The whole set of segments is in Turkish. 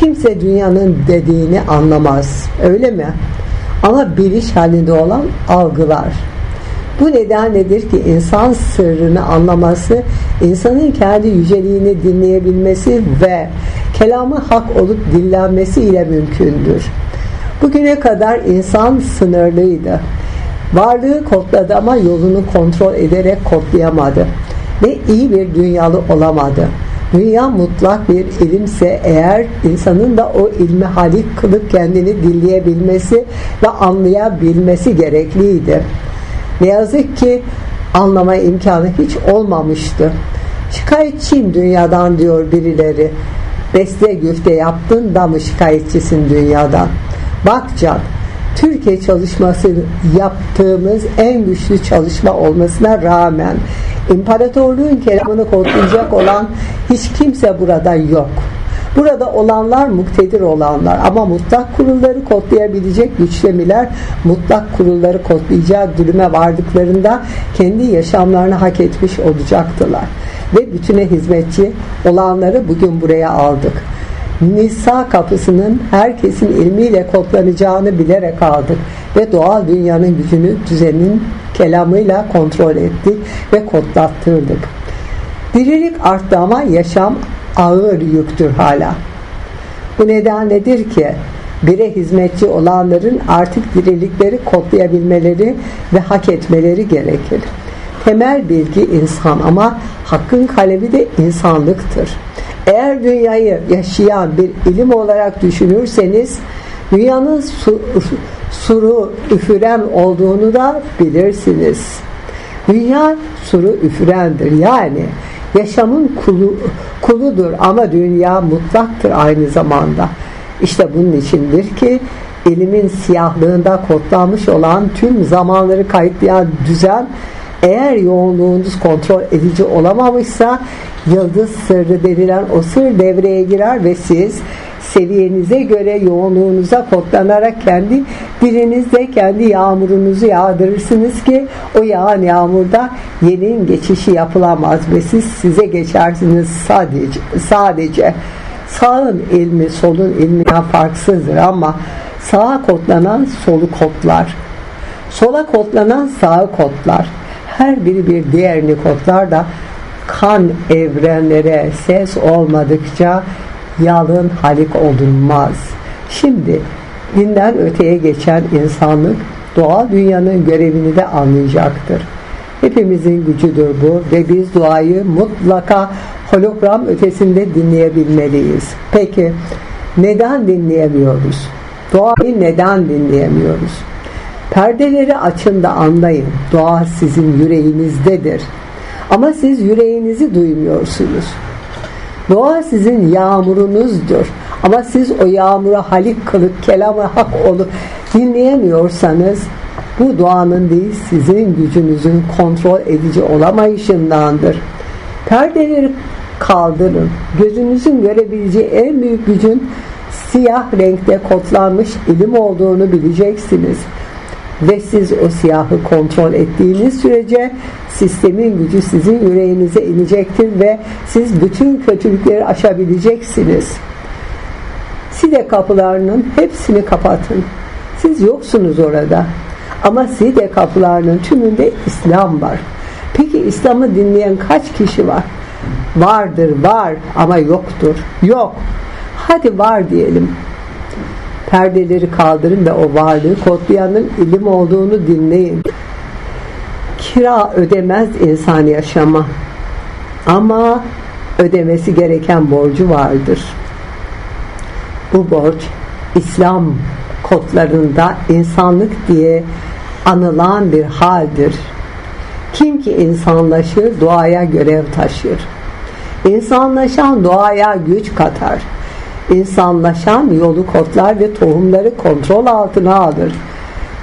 Kimse dünyanın dediğini anlamaz. Öyle mi? Ama biliş halinde olan algılar. Bu nedenledir ki insan sırrını anlaması, insanın kendi yüceliğini dinleyebilmesi ve kelamı hak olup dinlenmesi ile mümkündür. Bugüne kadar insan sınırlıydı. Varlığı kodladı ama yolunu kontrol ederek kodlayamadı ve iyi bir dünyalı olamadı. Dünya mutlak bir ilimse eğer insanın da o ilmi halik kılıp kendini dinleyebilmesi ve anlayabilmesi gerekliydi. Ne yazık ki anlama imkanı hiç olmamıştı. Şikayetçiyim dünyadan diyor birileri. Beste güfte yaptın da mı şikayetçisin dünyadan? Bak can, Türkiye çalışması yaptığımız en güçlü çalışma olmasına rağmen imparatorluğun kelamını kodlayacak olan hiç kimse burada yok. Burada olanlar muktedir olanlar ama mutlak kurulları kodlayabilecek güçlemiler mutlak kurulları kodlayacak duruma vardıklarında kendi yaşamlarını hak etmiş olacaktılar. Ve bütüne hizmetçi olanları bugün buraya aldık. Nisa kapısının herkesin ilmiyle kodlanacağını bilerek aldık ve doğal dünyanın gücünü düzenin kelamıyla kontrol ettik ve kodlattırdık. Dirilik arttı ama yaşam ağır yüktür hala. Bu nedenledir ki bire hizmetçi olanların artık dirilikleri kodlayabilmeleri ve hak etmeleri gerekir. Temel bilgi insan ama hakkın kalemi de insanlıktır. Eğer dünyayı yaşayan bir ilim olarak düşünürseniz dünyanın su, suru üfüren olduğunu da bilirsiniz. Dünya suru üfürendir. Yani yaşamın kulu, kuludur ama dünya mutlaktır aynı zamanda. İşte bunun içindir ki ilimin siyahlığında kodlanmış olan tüm zamanları kayıtlayan düzen eğer yoğunluğunuz kontrol edici olamamışsa yıldız sırrı denilen o sır devreye girer ve siz seviyenize göre yoğunluğunuza kodlanarak kendi dilinizde kendi yağmurunuzu yağdırırsınız ki o yağan yağmurda yenin geçişi yapılamaz ve siz size geçersiniz sadece sadece. Sağın ilmi solun ilminden farksızdır ama sağa kodlanan solu kodlar. Sola kodlanan sağı kodlar. Her biri bir diğerini kodlar da kan evrenlere ses olmadıkça yalın halik olunmaz. Şimdi dinden öteye geçen insanlık doğal dünyanın görevini de anlayacaktır. Hepimizin gücüdür bu ve biz duayı mutlaka hologram ötesinde dinleyebilmeliyiz. Peki neden dinleyemiyoruz? Duayı neden dinleyemiyoruz? Perdeleri açın da anlayın. Dua sizin yüreğinizdedir. Ama siz yüreğinizi duymuyorsunuz. Doğa sizin yağmurunuzdur. Ama siz o yağmura halik kılıp kelamı hak olup dinleyemiyorsanız bu doğanın değil sizin gücünüzün kontrol edici olamayışındandır. Perdeleri kaldırın. Gözünüzün görebileceği en büyük gücün siyah renkte kodlanmış ilim olduğunu bileceksiniz ve siz o siyahı kontrol ettiğiniz sürece sistemin gücü sizin yüreğinize inecektir ve siz bütün kötülükleri aşabileceksiniz. Side kapılarının hepsini kapatın. Siz yoksunuz orada. Ama Side kapılarının tümünde İslam var. Peki İslam'ı dinleyen kaç kişi var? Vardır, var ama yoktur. Yok. Hadi var diyelim perdeleri kaldırın ve o varlığı kodlayanın ilim olduğunu dinleyin. Kira ödemez insan yaşama. Ama ödemesi gereken borcu vardır. Bu borç İslam kodlarında insanlık diye anılan bir haldir. Kim ki insanlaşır duaya görev taşır. İnsanlaşan duaya güç katar insanlaşan yolu kodlar ve tohumları kontrol altına alır.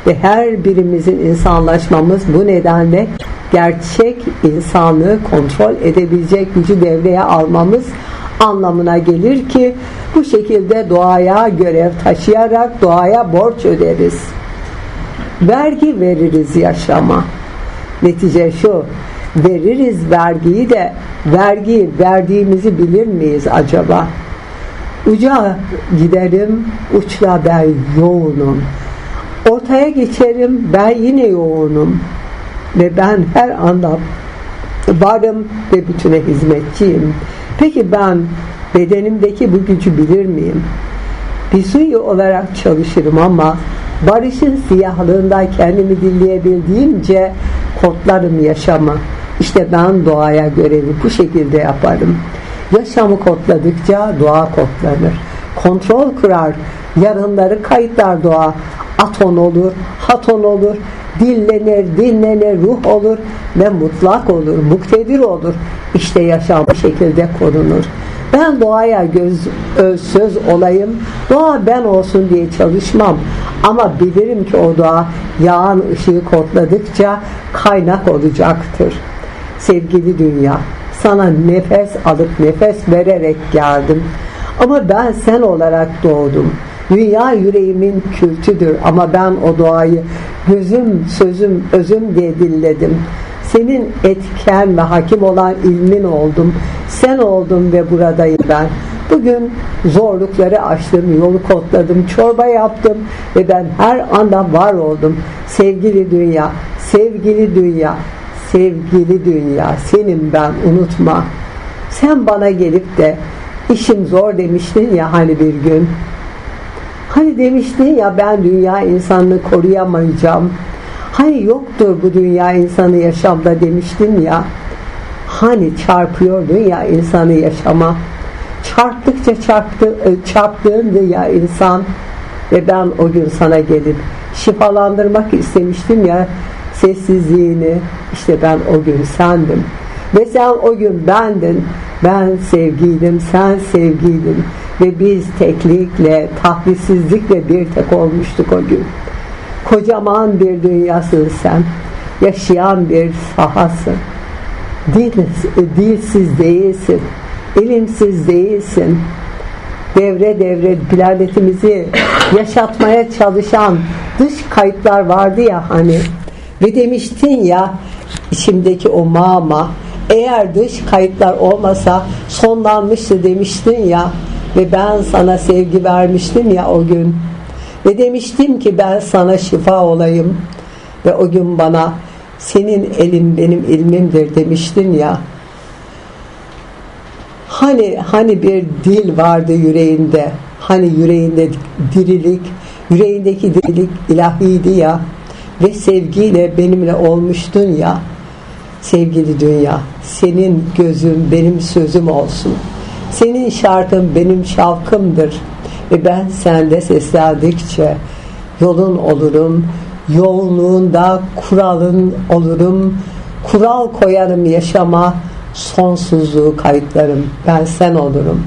Ve her birimizin insanlaşmamız bu nedenle gerçek insanlığı kontrol edebilecek gücü devreye almamız anlamına gelir ki bu şekilde doğaya görev taşıyarak doğaya borç öderiz. Vergi veririz yaşama. Netice şu, veririz vergiyi de vergi verdiğimizi bilir miyiz acaba? Uca giderim, uçla ben yoğunum. Ortaya geçerim, ben yine yoğunum. Ve ben her anda varım ve bütüne hizmetçiyim. Peki ben bedenimdeki bu gücü bilir miyim? Bir suyu olarak çalışırım ama barışın siyahlığında kendimi dinleyebildiğimce kodlarım yaşamı. İşte ben doğaya görevi bu şekilde yaparım. Yaşamı kodladıkça doğa kodlanır. Kontrol kurar, yarınları kayıtlar doğa. Aton olur, haton olur, dillenir, dinlenir, ruh olur ve mutlak olur, muktedir olur. İşte yaşam bu şekilde korunur. Ben doğaya göz, öz, söz olayım, doğa ben olsun diye çalışmam. Ama bilirim ki o doğa yağan ışığı kodladıkça kaynak olacaktır. Sevgili dünya, sana nefes alıp nefes vererek geldim. Ama ben sen olarak doğdum. Dünya yüreğimin kültüdür ama ben o doğayı gözüm, sözüm, özüm diye dilledim. Senin etken ve hakim olan ilmin oldum. Sen oldun ve buradayım ben. Bugün zorlukları aştım, yolu kodladım, çorba yaptım ve ben her anda var oldum. Sevgili dünya, sevgili dünya, sevgili dünya, senin ben unutma. Sen bana gelip de işim zor demiştin ya hani bir gün. Hani demiştin ya ben dünya insanını koruyamayacağım. Hani yoktur bu dünya insanı yaşamda demiştin ya. Hani çarpıyordun ya insanı yaşama. Çarptıkça çarptı, e, çarptığındı ya insan. Ve ben o gün sana gelip şifalandırmak istemiştim ya sessizliğini. İşte ben o gün sendim. Ve sen o gün bendin. Ben sevgiydim, sen sevgiydin. Ve biz teklikle, tahlissizlikle bir tek olmuştuk o gün. Kocaman bir dünyasın sen. Yaşayan bir sahasın. Dil, dilsiz değilsin. ilimsiz değilsin. Devre devre planetimizi yaşatmaya çalışan dış kayıtlar vardı ya hani. Ve demiştin ya içimdeki o mama eğer dış kayıtlar olmasa sonlanmıştı demiştin ya. Ve ben sana sevgi vermiştim ya o gün. Ve demiştim ki ben sana şifa olayım. Ve o gün bana senin elin benim ilmimdir demiştin ya. Hani hani bir dil vardı yüreğinde. Hani yüreğinde dirilik yüreğindeki dirilik ilahiydi ya ve sevgiyle benimle olmuştun ya sevgili dünya senin gözün benim sözüm olsun. Senin şarkın benim şavkımdır. Ve ben sende seslendikçe yolun olurum yoğunluğunda kuralın olurum. Kural koyarım yaşama sonsuzluğu kayıtlarım. Ben sen olurum